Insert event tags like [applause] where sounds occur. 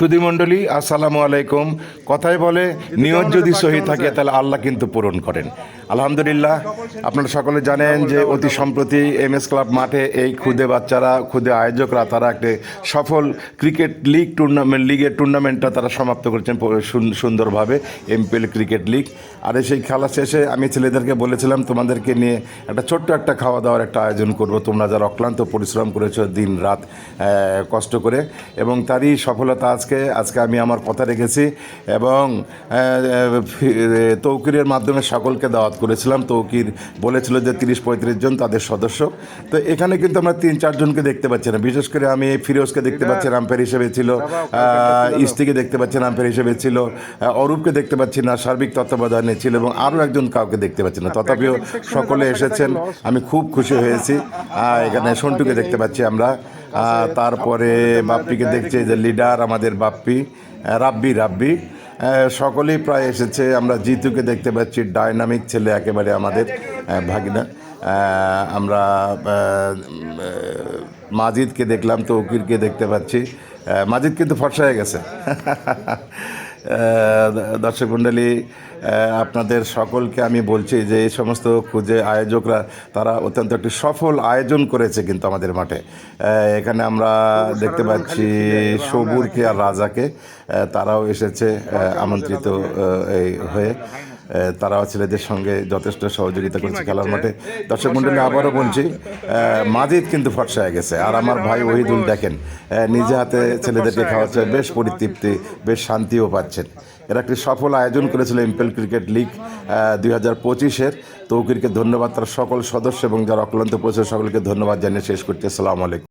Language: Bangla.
সুধীমণ্ডলী আসসালামু আলাইকুম। কথায় বলে নিয়ত যদি সহি থাকে তাহলে আল্লাহ কিন্তু পূরণ করেন। আলহামদুলিল্লাহ। আপনারা সকলে জানেন যে অতি সম্প্রতি এম এস ক্লাব মাঠে এই খুদে বাচ্চারা, খুদে আয়োজকরা, তারা একটি সফল ক্রিকেট লিগ টুর্নামেন্ট লিগের টুর্নামেন্টটা তারা সমাপ্ত করেছেন সুন্দরভাবে এমপিএল ক্রিকেট লিগ আর এই সেই খেলা শেষে আমি ছেলেদেরকে বলেছিলাম, তোমাদেরকে নিয়ে একটা ছোট্ট একটা খাওয়া দাওয়ার একটা আয়োজন করব। তোমরা যারা অক্লান্ত পরিশ্রম করেছ দিন রাত কষ্ট করে। এবং তারই সফলতা আজকে আজকে আমি আমার কথা রেখেছি এবং তৌকিরের মাধ্যমে সকলকে দাওয়াত করেছিলাম তৌকির বলেছিল যে তিরিশ পঁয়ত্রিশ জন তাদের সদস্য। তো এখানে কিন্তু আমরা তিন চারজনকে দেখতে পাচ্ছি না। বিশেষ করে আমি ফিরোজকে দেখতে পাচ্ছি আম্পায়ার হিসেবে ছিল। ইস্তিকে দেখতে পাচ্ছি আম্পায়ার হিসেবে ছিল। অরূপকে দেখতে পাচ্ছি না সার্বিক তত্ত্বাবধানে ছিল এবং আরও একজন কাউকে দেখতে পাচ্ছি না। তথাপিও সকলে এসেছেন আমি খুব খুশি হয়েছি। এখানে সন্টুকে দেখতে পাচ্ছি আমরা। তারপরে বাপ্পিকে দেখছি যে লিডার আমাদের বাপ্পি রাব্বি রাব্বি। সকলেই প্রায় এসেছে। আমরা জিতুকে দেখতে পাচ্ছি, ডাইনামিক ছেলে একেবারে আমাদের ভাগিনা। আমরা মাজিদকে দেখলাম তো তৌকিরকে দেখতে পাচ্ছি। মাজিদ কিন্তু ফর্সা হয়ে গেছে। [laughs] দর্শক মণ্ডলী আপনাদের সকলকে আমি বলছি যে এই সমস্ত খুঁজে আয়োজকরা, তারা অত্যন্ত একটি সফল আয়োজন করেছে কিন্তু আমাদের মাঠে। এখানে আমরা দেখতে পাচ্ছি সবুরকে আর রাজাকে তারাও এসেছে আমন্ত্রিত হয়ে। তারাও ছেলেদের সঙ্গে যথেষ্ট সহযোগিতা করছে খেলার মাঠে। দর্শক মন্ডলী আবারও বলছি মাজিদ কিন্তু ফর্সা হয়ে গেছে। আর আমার ভাই ওহিদুল দেখেন নিজে হাতে ছেলেদেরকে খাওয়াচ্ছে বেশ পরিতৃপ্তি বেশ শান্তিও পাচ্ছেন। এরা একটি সফল আয়োজন করেছিল এমপেল ক্রিকেট লিগ দুই হাজার পঁচিশের। তৌকিরকে ধন্যবাদ তার সকল সদস্য এবং যারা অক্লান্ত পৌঁছে সকলকে ধন্যবাদ জানিয়ে শেষ করতে আসসালামু আলাইকুম।